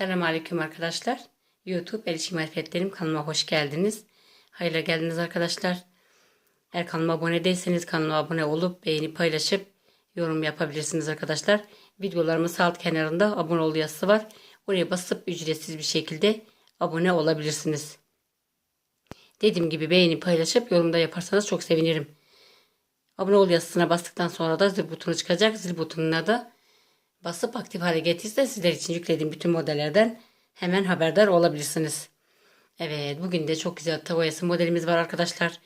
Selamünaleyküm arkadaşlar. YouTube Erişim Marifetlerim kanalıma hoş geldiniz. Hayırlı geldiniz arkadaşlar. Eğer kanalıma abone değilseniz kanalıma abone olup beğeni paylaşıp yorum yapabilirsiniz arkadaşlar. Videolarımın sağ alt kenarında abone ol yazısı var. Oraya basıp ücretsiz bir şekilde abone olabilirsiniz. Dediğim gibi beğeni paylaşıp yorumda yaparsanız çok sevinirim. Abone ol yazısına bastıktan sonra da zil butonu çıkacak. Zil butonuna da basıp aktif hale getirirse sizler için yüklediğim bütün modellerden hemen haberdar olabilirsiniz. Evet bugün de çok güzel tavayası modelimiz var arkadaşlar.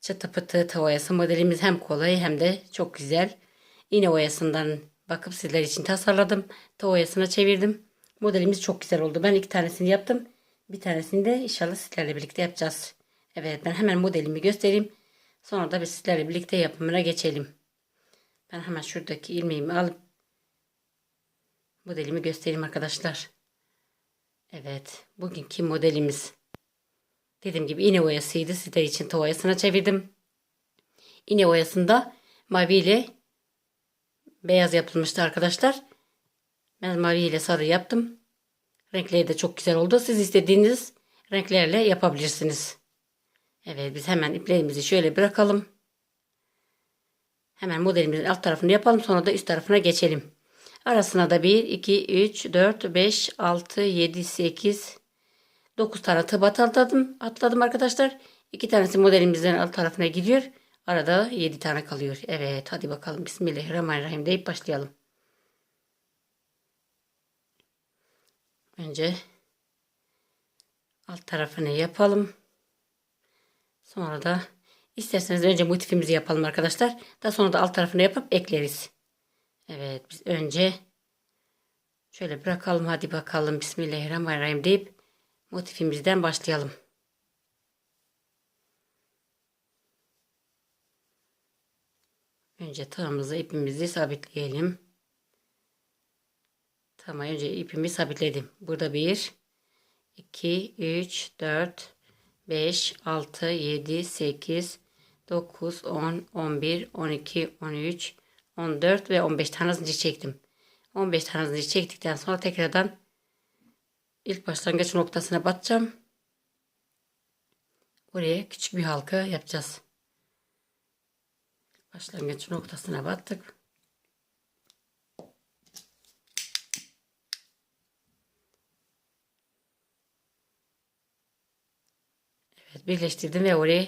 Çıtı pıtı tavayası modelimiz hem kolay hem de çok güzel. İğne oyasından bakıp sizler için tasarladım. Tavayasına çevirdim. Modelimiz çok güzel oldu. Ben iki tanesini yaptım. Bir tanesini de inşallah sizlerle birlikte yapacağız. Evet ben hemen modelimi göstereyim. Sonra da biz sizlerle birlikte yapımına geçelim. Ben hemen şuradaki ilmeğimi alıp modelimi göstereyim arkadaşlar. Evet bugünkü modelimiz. Dediğim gibi iğne oyasıydı. Sizler için tığ çevirdim. İğne oyasında mavi ile beyaz yapılmıştı arkadaşlar. Ben mavi ile sarı yaptım. Renkleri de çok güzel oldu. Siz istediğiniz renklerle yapabilirsiniz. Evet biz hemen iplerimizi şöyle bırakalım. Hemen modelimizin alt tarafını yapalım. Sonra da üst tarafına geçelim. Arasına da 1, 2, 3, 4, 5, 6, 7, 8, 9 tane tığ atladım. Atladım arkadaşlar. 2 tanesi modelimizin alt tarafına gidiyor. Arada 7 tane kalıyor. Evet hadi bakalım. Bismillahirrahmanirrahim deyip başlayalım. Önce alt tarafını yapalım. Sonra da isterseniz önce motifimizi yapalım arkadaşlar. Daha sonra da alt tarafını yapıp ekleriz. Evet biz önce şöyle bırakalım hadi bakalım Bismillahirrahmanirrahim deyip motifimizden başlayalım. Önce tığımızı ipimizi sabitleyelim. Tamam önce ipimi sabitledim. Burada 1 2 3 4 5 6 7 8 9 10 11 12 13 14 ve 15 tane zincir çektim. 15 tane zincir çektikten sonra tekrardan ilk başlangıç noktasına batacağım. Buraya küçük bir halka yapacağız. Başlangıç noktasına battık. Evet birleştirdim ve oraya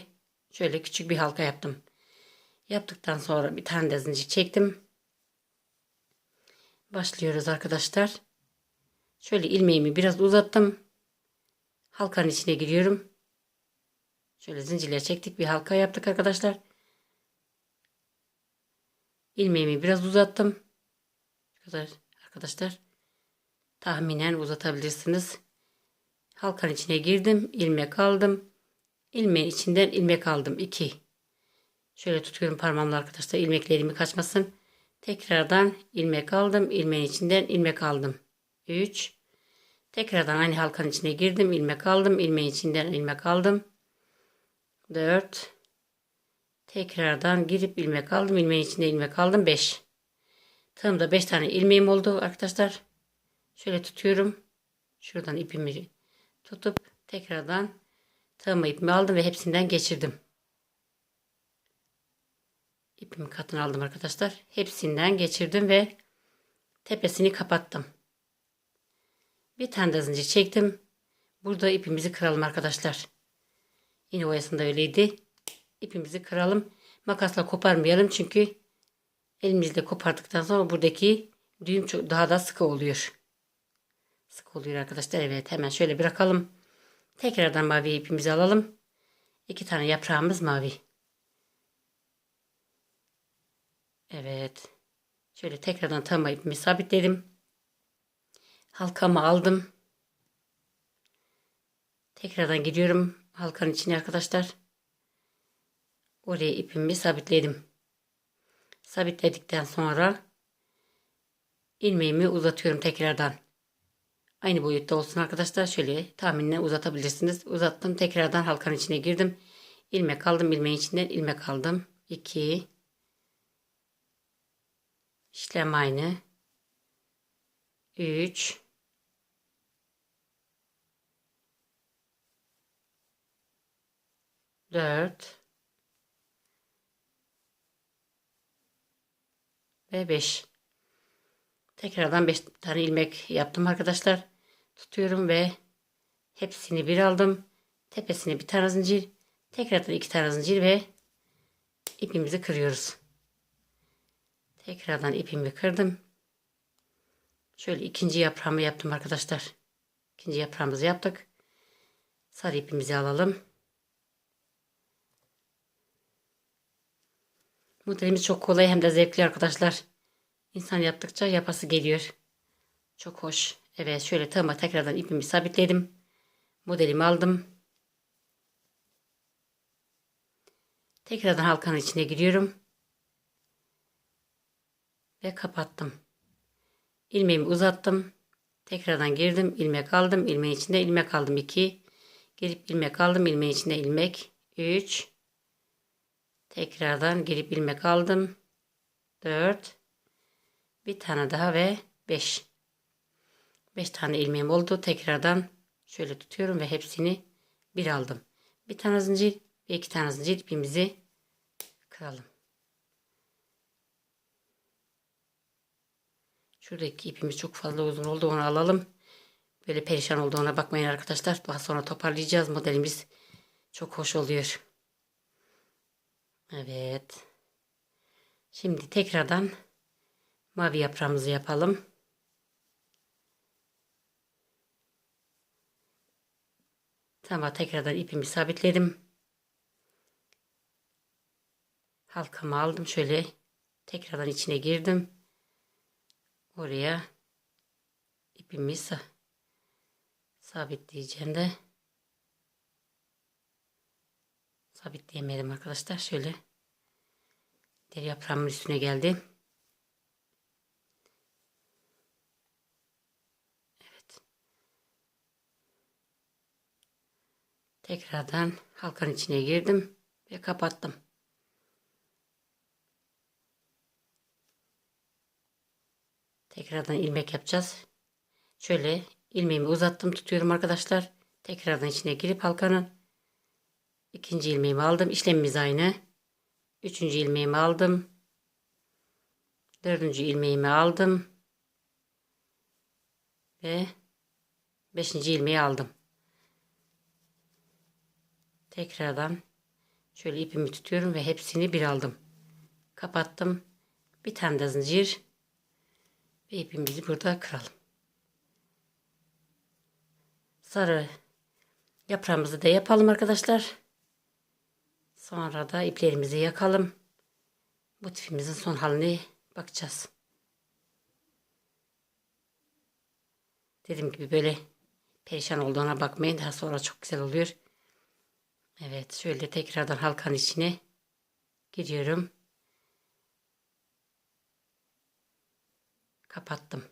şöyle küçük bir halka yaptım. Yaptıktan sonra bir tane de zincir çektim. Başlıyoruz arkadaşlar. Şöyle ilmeğimi biraz uzattım. Halkanın içine giriyorum. Şöyle zincirle çektik bir halka yaptık arkadaşlar. İlmeğimi biraz uzattım. Arkadaşlar tahminen uzatabilirsiniz. Halkanın içine girdim. ilmek aldım. İlmeğin içinden ilmek aldım. 2 Şöyle tutuyorum parmağımla arkadaşlar ilmeklerimi kaçmasın. Tekrardan ilmek aldım. ilmeğin içinden ilmek aldım. 3 Tekrardan aynı halkanın içine girdim. ilmek aldım. ilmeğin içinden ilmek aldım. 4 Tekrardan girip ilmek aldım. ilmeğin içinde ilmek aldım. 5 Tığımda 5 tane ilmeğim oldu arkadaşlar. Şöyle tutuyorum. Şuradan ipimi tutup tekrardan tığımı ipimi aldım ve hepsinden geçirdim ipimi katını aldım arkadaşlar. Hepsinden geçirdim ve tepesini kapattım. Bir tane de zincir çektim. Burada ipimizi kıralım arkadaşlar. Yine oyasında öyleydi. İpimizi kıralım. Makasla koparmayalım çünkü elimizle kopardıktan sonra buradaki düğüm çok daha da sıkı oluyor. Sıkı oluyor arkadaşlar. Evet hemen şöyle bırakalım. Tekrardan mavi ipimizi alalım. İki tane yaprağımız mavi. Evet. Şöyle tekrardan tam ipimi sabitledim. Halkamı aldım. Tekrardan gidiyorum halkanın içine arkadaşlar. Oraya ipimi sabitledim. Sabitledikten sonra ilmeğimi uzatıyorum tekrardan. Aynı boyutta olsun arkadaşlar. Şöyle tahminle uzatabilirsiniz. Uzattım. Tekrardan halkanın içine girdim. İlmek aldım. ilmeğin içinden ilmek aldım. 2 İşlem aynı. 3 4 ve 5 tekrardan 5 tane ilmek yaptım arkadaşlar. Tutuyorum ve hepsini bir aldım. Tepesine bir tane zincir. Tekrardan iki tane zincir ve ipimizi kırıyoruz. Tekrardan ipimi kırdım. Şöyle ikinci yaprağımı yaptım arkadaşlar. İkinci yaprağımızı yaptık. Sarı ipimizi alalım. Modelimiz çok kolay hem de zevkli arkadaşlar. İnsan yaptıkça yapası geliyor. Çok hoş. Evet şöyle tığıma tekrardan ipimi sabitledim. Modelimi aldım. Tekrardan halkanın içine giriyorum. Ve kapattım. İlmeğimi uzattım. Tekrardan girdim. ilmek aldım. ilmeğin içinde ilmek aldım. 2. Girip ilmek aldım. ilmeğin içinde ilmek. 3. Tekrardan girip ilmek aldım. 4. Bir tane daha ve 5. 5 tane ilmeğim oldu. Tekrardan şöyle tutuyorum ve hepsini bir aldım. Bir tane zincir ve iki tane zincir ipimizi kıralım. Şuradaki ipimiz çok fazla uzun oldu. Onu alalım. Böyle perişan olduğuna bakmayın arkadaşlar. Daha sonra toparlayacağız. Modelimiz çok hoş oluyor. Evet. Şimdi tekrardan mavi yaprağımızı yapalım. Tamam tekrardan ipimi sabitledim. Halkamı aldım. Şöyle tekrardan içine girdim. Oraya ipimi sabitleyeceğim de sabitleyemedim arkadaşlar. Şöyle deri yaprağımın üstüne geldi. Evet. Tekrardan halkanın içine girdim ve kapattım. Tekrardan ilmek yapacağız. Şöyle ilmeğimi uzattım tutuyorum arkadaşlar. Tekrardan içine girip halkanın ikinci ilmeğimi aldım. İşlemimiz aynı. Üçüncü ilmeğimi aldım. Dördüncü ilmeğimi aldım. Ve beşinci ilmeği aldım. Tekrardan şöyle ipimi tutuyorum ve hepsini bir aldım. Kapattım. Bir tane de zincir ve ipimizi burada kıralım. Sarı yaprağımızı da yapalım arkadaşlar. Sonra da iplerimizi yakalım. Bu tipimizin son haline bakacağız. Dediğim gibi böyle perişan olduğuna bakmayın. Daha sonra çok güzel oluyor. Evet şöyle tekrardan halkanın içine giriyorum. Kapattım.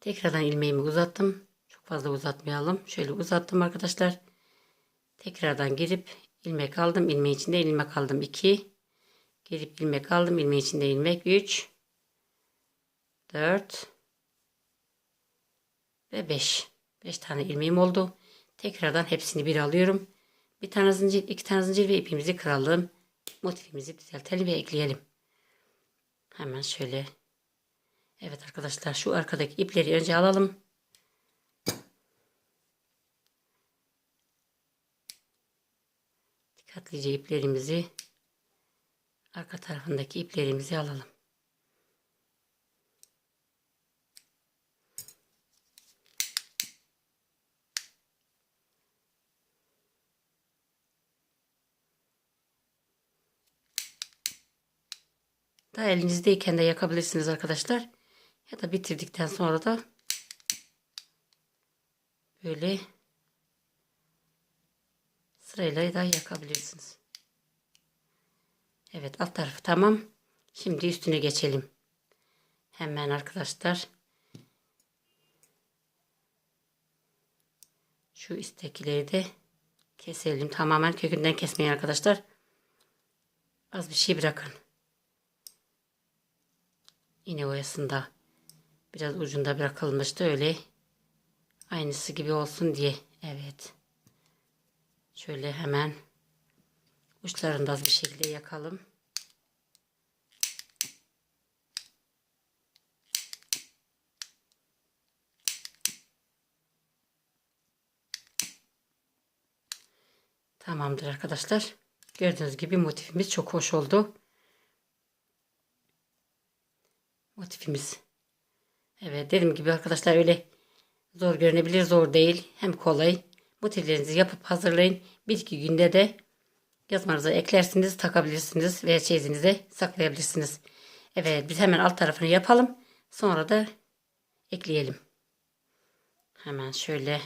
Tekrardan ilmeğimi uzattım. Çok fazla uzatmayalım. Şöyle uzattım arkadaşlar. Tekrardan girip ilmek aldım. İlmeğin içinde ilmek aldım 2. Girip ilmek aldım. İlmeğin içinde ilmek 3. 4 ve 5. 5 tane ilmeğim oldu. Tekrardan hepsini bir alıyorum. Bir tane zincir, iki tane zincir ve ipimizi kıralım. Motifimizi düzeltelim ve ekleyelim. Hemen şöyle Evet arkadaşlar şu arkadaki ipleri önce alalım. Dikkatlice iplerimizi arka tarafındaki iplerimizi alalım. Da elinizdeyken de yakabilirsiniz arkadaşlar. Ya da bitirdikten sonra da böyle sırayla da yakabilirsiniz. Evet alt tarafı tamam. Şimdi üstüne geçelim. Hemen arkadaşlar. Şu istekleri de keselim. Tamamen kökünden kesmeyin arkadaşlar. Az bir şey bırakın. İğne oyasında Biraz ucunda bırakılmıştı öyle. Aynısı gibi olsun diye. Evet. Şöyle hemen uçlarını da az bir şekilde yakalım. Tamamdır arkadaşlar. Gördüğünüz gibi motifimiz çok hoş oldu. Motifimiz. Evet dediğim gibi arkadaşlar öyle zor görünebilir zor değil. Hem kolay. Motiflerinizi yapıp hazırlayın. Bir iki günde de yazmanıza eklersiniz takabilirsiniz veya çeyizinize saklayabilirsiniz. Evet biz hemen alt tarafını yapalım. Sonra da ekleyelim. Hemen şöyle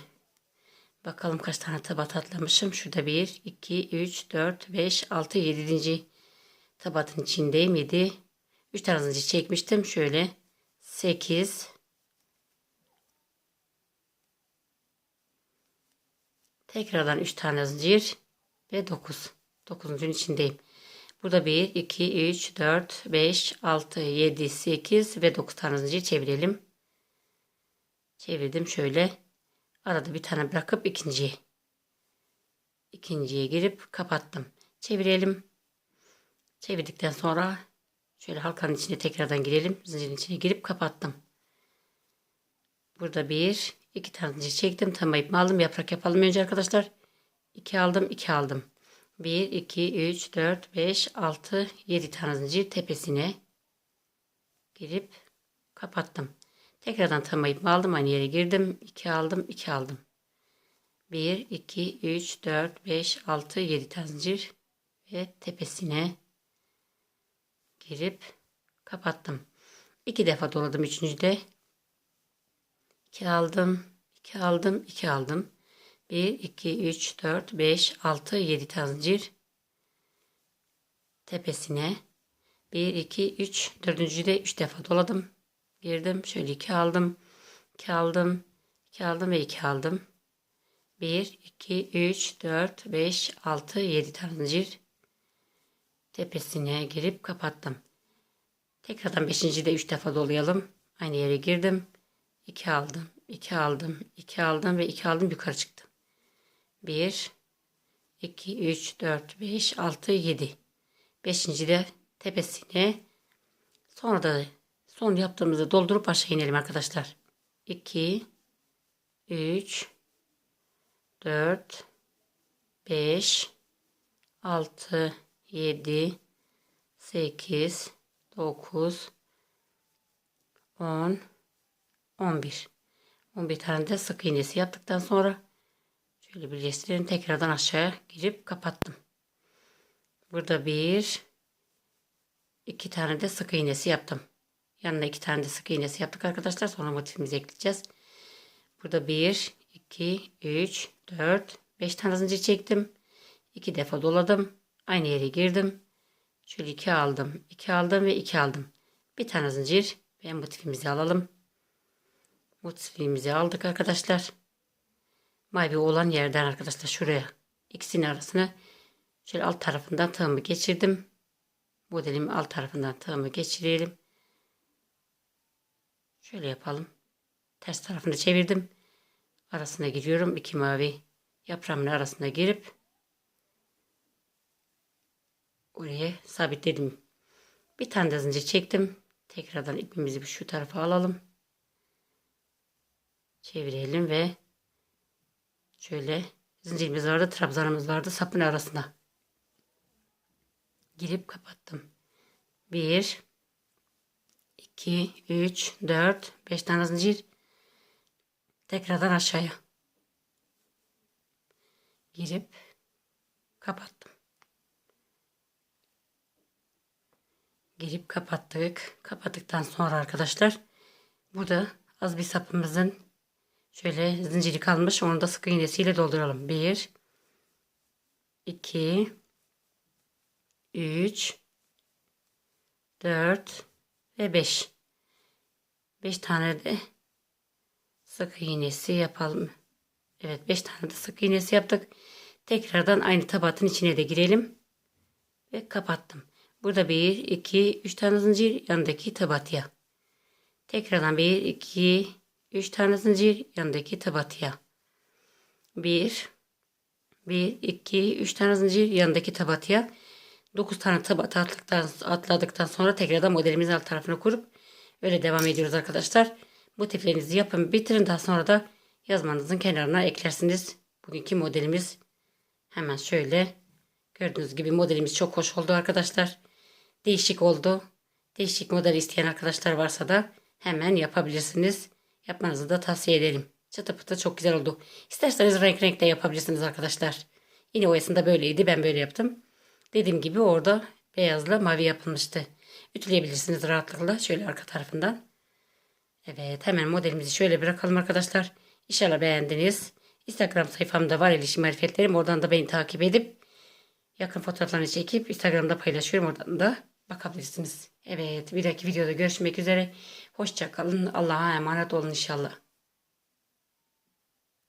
Bakalım kaç tane tabat atlamışım. Şurada 1, 2, 3, 4, 5, 6, 7. tabatın içindeyim. 7. 3 tane zincir çekmiştim. Şöyle 8. Tekrardan 3 tane zincir ve 9. 9. içindeyim. Burada 1, 2, 3, 4, 5, 6, 7, 8 ve 9 tane zincir çevirelim. Çevirdim şöyle. Arada bir tane bırakıp ikinciye. ikinciye girip kapattım. Çevirelim. Çevirdikten sonra şöyle halkanın içine tekrardan girelim. Zincirin içine girip kapattım. Burada bir, iki tane zincir çektim. Tam ipimi aldım. Yaprak yapalım önce arkadaşlar. 2 aldım, 2 aldım. 1, 2, 3, 4, 5, 6, 7 tane zincir tepesine girip kapattım. Tekrardan tam ipimi aldım. Aynı yere girdim. 2 aldım. 2 aldım. 1, 2, 3, 4, 5, 6, 7 tane zincir. Ve tepesine girip kapattım. 2 defa doladım. Üçüncüde 2 aldım. 2 aldım. 2 aldım. 1, 2, 3, 4, 5, 6, 7 tane zincir. Tepesine 1, 2, 3, dördüncüde 3 defa doladım girdim. Şöyle 2 aldım. 2 aldım. 2 aldım ve 2 aldım. 1, 2, 3, 4, 5, 6, 7 tane zincir. Tepesine girip kapattım. Tekrardan 5. de 3 defa dolayalım. Aynı yere girdim. 2 aldım. 2 aldım. 2 aldım ve 2 aldım yukarı çıktım. 1, 2, 3, 4, 5, 6, 7. 5. de tepesine sonra da Son yaptığımızı doldurup aşağı inelim arkadaşlar. 2 3 4 5 6 7 8 9 10 11 11 tane de sık iğnesi yaptıktan sonra şöyle birleştirelim tekrardan aşağıya girip kapattım. Burada bir iki tane de sık iğnesi yaptım. Yanına iki tane de sık iğnesi yaptık arkadaşlar. Sonra motifimizi ekleyeceğiz. Burada 1, 2, 3, 4, 5 tane zincir çektim. 2 defa doladım. Aynı yere girdim. Şöyle 2 aldım. 2 aldım ve 2 aldım. Bir tane zincir ve motifimizi alalım. Motifimizi aldık arkadaşlar. Mavi olan yerden arkadaşlar şuraya ikisinin arasına şöyle alt tarafından tığımı geçirdim. Modelimi alt tarafından tığımı geçirelim. Şöyle yapalım. Ters tarafını çevirdim. Arasına giriyorum. iki mavi yaprağımın arasına girip oraya sabitledim. Bir tane de zincir çektim. Tekrardan ipimizi bir şu tarafa alalım. Çevirelim ve şöyle zincirimiz vardı, trabzanımız vardı sapın arasına girip kapattım. Bir 2, 3, 4, 5 tane zincir. Tekrardan aşağıya. Girip kapattım. Girip kapattık. Kapattıktan sonra arkadaşlar burada az bir sapımızın şöyle zinciri kalmış. Onu da sık iğnesiyle dolduralım. 1 2 3 4 ve 5. 5 tane de sık iğnesi yapalım. Evet 5 tane de sık iğnesi yaptık. Tekrardan aynı tabatın içine de girelim. Ve kapattım. Burada 1, 2, 3 tane zincir yanındaki tabatıya. Tekrardan 1, 2, 3 tane zincir yanındaki tabatıya. 1, Bir, iki, üç tane zincir yanındaki tabatıya 9 tane tabat attıktan, atladıktan sonra tekrardan modelimizin alt tarafına kurup öyle devam ediyoruz arkadaşlar. Motiflerinizi yapın bitirin daha sonra da yazmanızın kenarına eklersiniz. Bugünkü modelimiz hemen şöyle gördüğünüz gibi modelimiz çok hoş oldu arkadaşlar. Değişik oldu. Değişik model isteyen arkadaşlar varsa da hemen yapabilirsiniz. Yapmanızı da tavsiye ederim. Çıtı pıtı çok güzel oldu. İsterseniz renk renk de yapabilirsiniz arkadaşlar. Yine oyasında böyleydi. Ben böyle yaptım. Dediğim gibi orada beyazla mavi yapılmıştı. Ütüleyebilirsiniz rahatlıkla. Şöyle arka tarafından. Evet hemen modelimizi şöyle bırakalım arkadaşlar. İnşallah beğendiniz. Instagram sayfamda var ilişki marifetlerim. Oradan da beni takip edip yakın fotoğraflarını çekip Instagram'da paylaşıyorum. Oradan da bakabilirsiniz. Evet bir dahaki videoda görüşmek üzere. Hoşçakalın. Allah'a emanet olun inşallah.